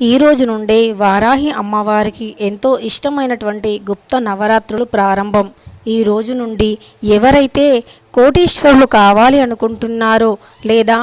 ఈ రోజు నుండే వారాహి అమ్మవారికి ఎంతో ఇష్టమైనటువంటి గుప్త నవరాత్రులు ప్రారంభం. ఈ రోజు నుండి ఎవరైతే కోటీశ్వరులు కావాలి అనుకుంటున్నారో లేదా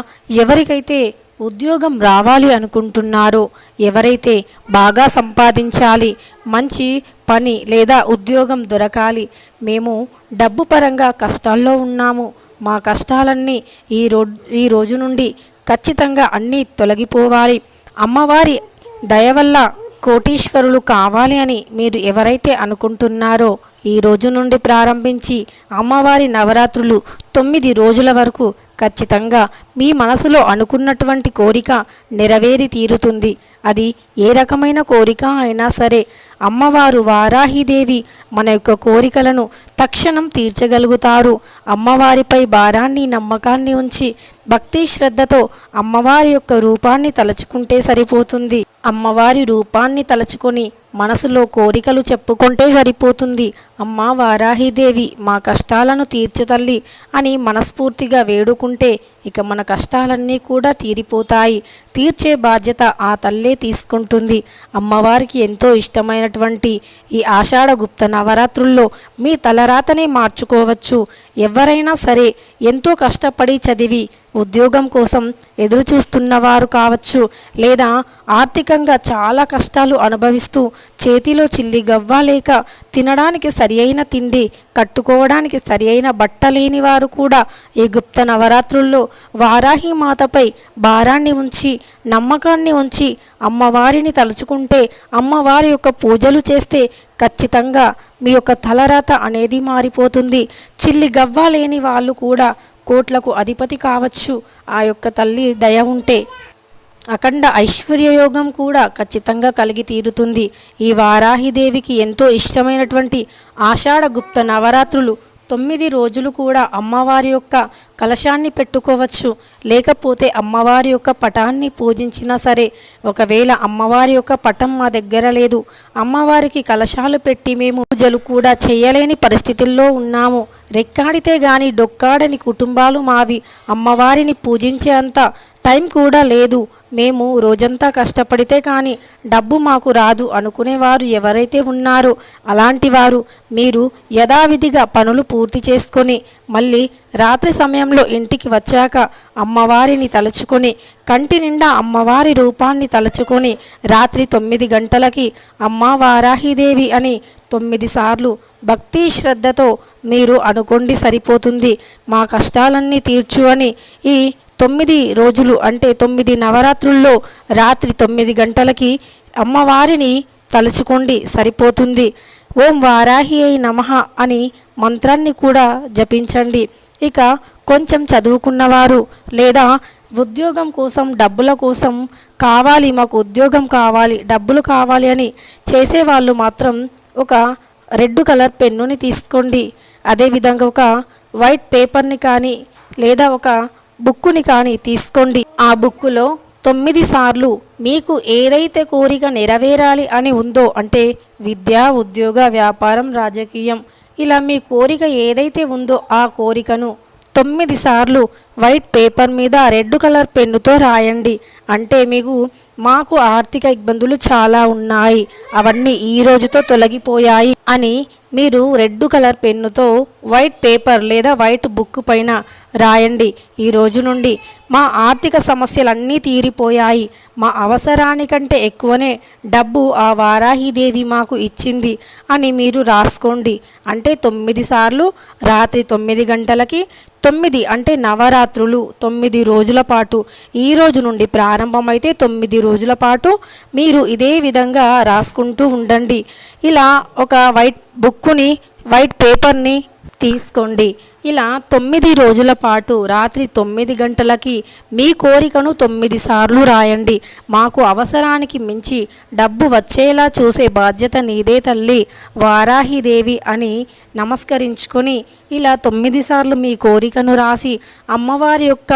ఎవరికైతే ఉద్యోగం రావాలి అనుకుంటున్నారో ఎవరైతే బాగా సంపాదించాలి మంచి పని లేదా ఉద్యోగం దొరకాలి మేము డబ్బు పరంగా కష్టాల్లో ఉన్నాము. మా కష్టాలన్నీ ఈ రో ఈ రోజు నుండి ఖచ్చితంగా అన్నీ తొలగిపోవాలి. అమ్మవారి దయ వల్ల కోటీశ్వరులు కావాలి అని మీరు ఎవరైతే అనుకుంటున్నారో ఈ రోజు నుండి ప్రారంభించి అమ్మవారి నవరాత్రులు తొమ్మిది రోజుల వరకు ఖచ్చితంగా మీ మనసులో అనుకున్నటువంటి కోరిక నెరవేరి తీరుతుంది. అది ఏ రకమైన కోరిక అయినా సరే అమ్మవారు వారాహిదేవి మన యొక్క కోరికలను తక్షణం తీర్చగలుగుతారు. అమ్మవారిపై భారాన్ని నమ్మకాన్ని ఉంచి భక్తి శ్రద్ధతో అమ్మవారి యొక్క రూపాన్ని తలుచుకుంటే సరిపోతుంది. అమ్మవారి రూపాన్ని తలుచుకొని మనసులో కోరికలు చెప్పుకుంటే సరిపోతుంది. అమ్మ వారాహిదేవి మా కష్టాలను తీర్చతల్లి అని మనస్ఫూర్తిగా వేడుకుంటే ఇక మన కష్టాలన్నీ కూడా తీరిపోతాయి. తీర్చే బాధ్యత ఆ తల్లే తీసుకుంటుంది. అమ్మవారికి ఎంతో ఇష్టమైనటువంటి ఈ ఆషాఢ గుప్త నవరాత్రుల్లో మీ తలరాతనే మార్చుకోవచ్చు. ఎవరైనా సరే ఎంతో కష్టపడి చదివి ఉద్యోగం కోసం ఎదురు చూస్తున్నవారు కావచ్చు లేదా ఆర్థికంగా చాలా కష్టాలు అనుభవిస్తూ చేతిలో చిల్లి గవ్వ లేక తినడానికి సరి అయిన తిండి కట్టుకోవడానికి సరి అయిన బట్ట లేని వారు కూడా ఈ గుప్త నవరాత్రుల్లో వారాహి మాతపై భారాన్ని ఉంచి నమ్మకాన్ని ఉంచి అమ్మవారిని తలుచుకుంటే అమ్మవారి యొక్క పూజలు చేస్తే ఖచ్చితంగా మీ యొక్క తలరాత అనేది మారిపోతుంది. చిల్లి గవ్వ లేని వాళ్ళు కూడా కోట్లకు అధిపతి కావచ్చు. ఆ యొక్క తల్లి దయ ఉంటే అఖండ ఐశ్వర్యయోగం కూడా ఖచ్చితంగా కలిగి తీరుతుంది. ఈ వారాహిదేవికి ఎంతో ఇష్టమైనటువంటి ఆషాఢ గుప్త నవరాత్రులు తొమ్మిది రోజులు కూడా అమ్మవారి యొక్క కలశాన్ని పెట్టుకోవచ్చు. లేకపోతే అమ్మవారి యొక్క పటాన్ని పూజించినా సరే ఒకవేళ అమ్మవారి యొక్క పటం మా దగ్గర లేదు. అమ్మవారికి కలశాలు పెట్టి మేము పూజలు కూడా చేయలేని పరిస్థితుల్లో ఉన్నాము. రెక్కాడితే గాని డొక్కాడని కుటుంబాలు మావి అమ్మవారిని పూజించే అంత టైం కూడా లేదు. మేము రోజంతా కష్టపడితే కానీ డబ్బు మాకు రాదు అనుకునేవారు ఎవరైతే ఉన్నారో అలాంటి వారు మీరు యథావిధిగా పనులు పూర్తి చేసుకొని మళ్ళీ రాత్రి సమయంలో ఇంటికి వచ్చాక అమ్మవారిని తలుచుకొని కంటి నిండా అమ్మవారి రూపాన్ని తలుచుకొని రాత్రి తొమ్మిది గంటలకి అమ్మ వారాహిదేవి అని తొమ్మిది సార్లు భక్తి శ్రద్ధతో మీరు అనుకోండి సరిపోతుంది. మా కష్టాలన్నీ తీర్చు అని ఈ తొమ్మిది రోజులు అంటే తొమ్మిది నవరాత్రుల్లో రాత్రి తొమ్మిది గంటలకి అమ్మవారిని తలుచుకోండి సరిపోతుంది. ఓం వారాహి అయి నమః అని మంత్రాన్ని కూడా జపించండి. ఇక కొంచెం చదువుకున్నవారు లేదా ఉద్యోగం కోసం డబ్బుల కోసం కావాలి మాకు ఉద్యోగం కావాలి డబ్బులు కావాలి అని చేసేవాళ్ళు మాత్రం ఒక రెడ్ కలర్ పెన్నుని తీసుకోండి. అదేవిధంగా ఒక వైట్ పేపర్ని కానీ లేదా ఒక బుక్కుని కానీ తీసుకోండి. ఆ బుక్కులో తొమ్మిది సార్లు మీకు ఏదైతే కోరిక నెరవేరాలి అని ఉందో అంటే విద్య ఉద్యోగ వ్యాపారం రాజకీయం ఇలా మీ కోరిక ఏదైతే ఉందో ఆ కోరికను తొమ్మిది సార్లు వైట్ పేపర్ మీద రెడ్ కలర్ పెన్నుతో రాయండి. అంటే మీకు మాకు ఆర్థిక ఇబ్బందులు చాలా ఉన్నాయి. అవన్నీ ఈ రోజుతో తొలగిపోయాయి అని మీరు రెడ్ కలర్ పెన్నుతో వైట్ పేపర్ లేదా వైట్ బుక్ పైన రాయండి. ఈ రోజు నుండి మా ఆర్థిక సమస్యలన్నీ తీరిపోయాయి. మా అవసరానికంటే ఎక్కువనే డబ్బు ఆ వారాహిదేవి మాకు ఇచ్చింది అని మీరు రాసుకోండి. అంటే తొమ్మిది సార్లు రాత్రి తొమ్మిది గంటలకి తొమ్మిది అంటే నవరాత్రులు తొమ్మిది రోజుల పాటు. ఈ రోజు నుండి ప్రారంభమైతే తొమ్మిది రోజుల పాటు మీరు ఇదే విధంగా రాసుకుంటూ ఉండండి. ఇలా ఒక వైట్ బుక్ బుక్కుని వైట్ పేపర్ని తీసుకోండి. ఇలా తొమ్మిది రోజుల పాటు రాత్రి తొమ్మిది గంటలకి మీ కోరికను తొమ్మిది సార్లు రాయండి. మాకు అవసరానికి మించి డబ్బు వచ్చేలా చూసే బాధ్యత నీదే తల్లి. వారాహిదేవి అని నమస్కరించుకొని ఇలా తొమ్మిది సార్లు మీ కోరికను రాసి అమ్మవారి యొక్క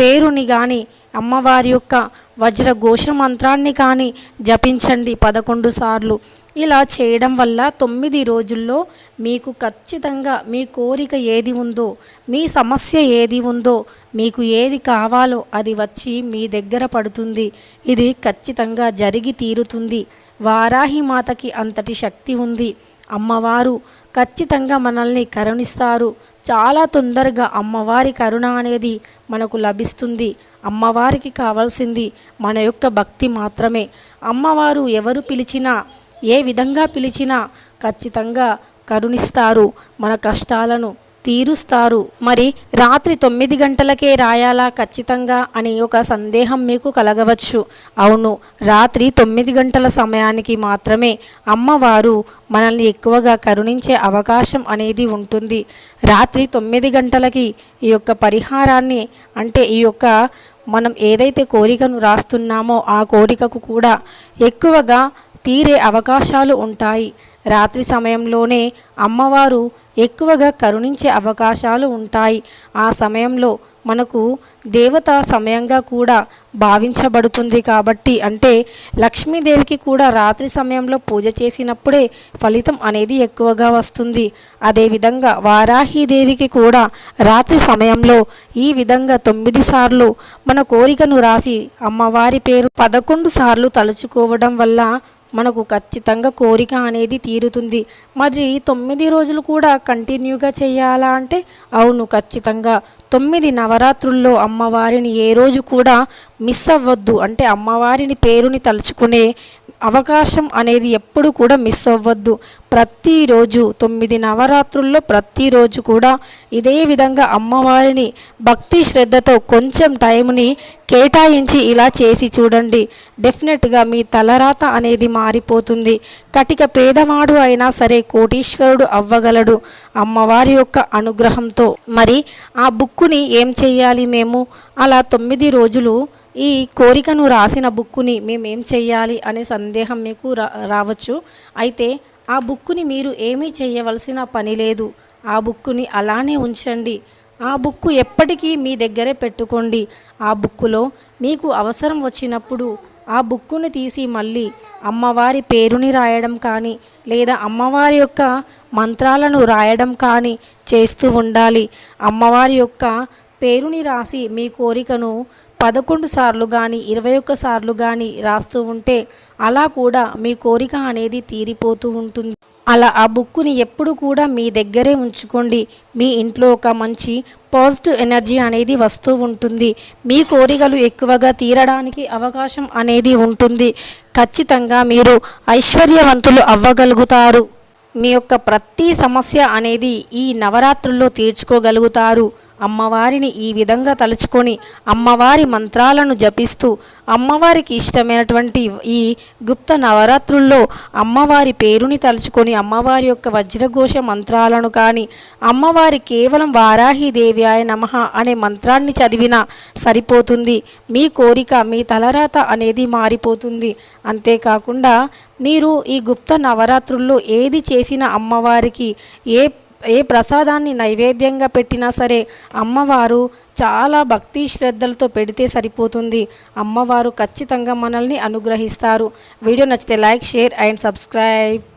పేరుని కానీ అమ్మవారి యొక్క వజ్రఘోష మంత్రాన్ని కానీ జపించండి పదకొండు సార్లు. ఇలా చేయడం వల్ల తొమ్మిది రోజుల్లో మీకు ఖచ్చితంగా మీ కోరిక ఏది ఉందో మీ సమస్య ఏది ఉందో మీకు ఏది కావాలో అది వచ్చి మీ దగ్గర పడుతుంది. ఇది ఖచ్చితంగా జరిగి తీరుతుంది. వారాహి మాతకి అంతటి శక్తి ఉంది. అమ్మవారు ఖచ్చితంగా మనల్ని కరుణిస్తారు. చాలా తొందరగా అమ్మవారి కరుణ అనేది మనకు లభిస్తుంది. అమ్మవారికి కావాల్సింది మన యొక్క భక్తి మాత్రమే. అమ్మవారు ఎవరు పిలిచినా ఏ విధంగా పిలిచినా ఖచ్చితంగా కరుణిస్తారు మన కష్టాలను తీరుస్తారు. మరి రాత్రి తొమ్మిది గంటలకే రాయాలా ఖచ్చితంగా అని ఒక సందేహం మీకు కలగవచ్చు. అవును రాత్రి తొమ్మిది గంటల సమయానికి మాత్రమే అమ్మవారు మనల్ని ఎక్కువగా కరుణించే అవకాశం అనేది ఉంటుంది. రాత్రి తొమ్మిది గంటలకి ఈ యొక్క పరిహారాన్ని అంటే ఈ యొక్క మనం ఏదైతే కోరికను రాస్తున్నామో ఆ కోరికకు కూడా ఎక్కువగా తీరే అవకాశాలు ఉంటాయి. రాత్రి సమయంలోనే అమ్మవారు ఎక్కువగా కరుణించే అవకాశాలు ఉంటాయి. ఆ సమయంలో మనకు దేవత సమయంగా కూడా భావించబడుతుంది కాబట్టి అంటే లక్ష్మీదేవికి కూడా రాత్రి సమయంలో పూజ చేసినప్పుడే ఫలితం అనేది ఎక్కువగా వస్తుంది. అదేవిధంగా వారాహీదేవికి కూడా రాత్రి సమయంలో ఈ విధంగా తొమ్మిది సార్లు మన కోరికను రాసి అమ్మవారి పేరు పదకొండు సార్లు తలుచుకోవడం వల్ల మనకు ఖచ్చితంగా కోరిక అనేది తీరుతుంది. మరి తొమ్మిది రోజులు కూడా కంటిన్యూగా చేయాలా అంటే? అవును ఖచ్చితంగా. తొమ్మిది నవరాత్రుల్లో అమ్మవారిని ఏ రోజు కూడా మిస్ అవ్వద్దు. అంటే అమ్మవారిని పేరుని తలుచుకునే అవకాశం అనేది ఎప్పుడు కూడా మిస్ అవ్వద్దు. ప్రతిరోజు తొమ్మిది నవరాత్రుల్లో ప్రతిరోజు కూడా ఇదే విధంగా అమ్మవారిని భక్తి శ్రద్ధతో కొంచెం టైంని కేటాయించి ఇలా చేసి చూడండి. డెఫినెట్గా మీ తలరాత అనేది మారిపోతుంది. కటిక పేదవాడు అయినా సరే కోటీశ్వరుడు అవ్వగలడు అమ్మవారి యొక్క అనుగ్రహంతో. మరి ఆ బుక్కుని ఏం చేయాలి మేము? అలా తొమ్మిది రోజులు ఈ కోరికను రాసిన బుక్కుని మేము ఏం చెయ్యాలి అనే సందేహం మీకు రా రావచ్చు. అయితే ఆ బుక్కుని మీరు ఏమీ చేయవలసిన పని లేదు. ఆ బుక్కుని అలానే ఉంచండి. ఆ బుక్కు ఎప్పటికీ మీ దగ్గరే పెట్టుకోండి. ఆ బుక్కులో మీకు అవసరం వచ్చినప్పుడు ఆ బుక్కును తీసి మళ్ళీ అమ్మవారి పేరుని రాయడం కానీ లేదా అమ్మవారి యొక్క మంత్రాలను రాయడం కానీ చేస్తూ ఉండాలి. అమ్మవారి యొక్క పేరుని రాసి మీ కోరికను పదకొండు సార్లు కానీ ఇరవై ఒక్క సార్లు కానీ రాస్తూ ఉంటే అలా కూడా మీ కోరిక అనేది తీరిపోతూ ఉంటుంది. అలా ఆ బుక్కుని ఎప్పుడు కూడా మీ దగ్గరే ఉంచుకోండి. మీ ఇంట్లో ఒక మంచి పాజిటివ్ ఎనర్జీ అనేది వస్తూ ఉంటుంది. మీ కోరికలు ఎక్కువగా తీరడానికి అవకాశం అనేది ఉంటుంది. ఖచ్చితంగా మీరు ఐశ్వర్యవంతులు అవ్వగలుగుతారు. మీ యొక్క ప్రతి సమస్య అనేది ఈ నవరాత్రుల్లో తీర్చుకోగలుగుతారు. అమ్మవారిని ఈ విధంగా తలుచుకొని అమ్మవారి మంత్రాలను జపిస్తూ అమ్మవారికి ఇష్టమైనటువంటి ఈ గుప్త నవరాత్రుల్లో అమ్మవారి పేరుని తలుచుకొని అమ్మవారి యొక్క వజ్రఘోష మంత్రాలను కానీ అమ్మవారి కేవలం వారాహి దేవి ఆయ నమః అనే మంత్రాన్ని చదివినా సరిపోతుంది. మీ కోరిక మీ తలరాత అనేది మారిపోతుంది. అంతేకాకుండా మీరు ఈ గుప్త నవరాత్రుల్లో ఏది చేసినా అమ్మవారికి ఏ ఏ ప్రసాదాన్ని నైవేద్యంగా పెట్టినా సరే అమ్మవారు చాలా భక్తి శ్రద్ధలతో పెడితే సరిపోతుంది. అమ్మవారు ఖచ్చితంగా మనల్ని అనుగ్రహిస్తారు. వీడియో నచ్చితే లైక్ షేర్ అండ్ సబ్స్క్రైబ్.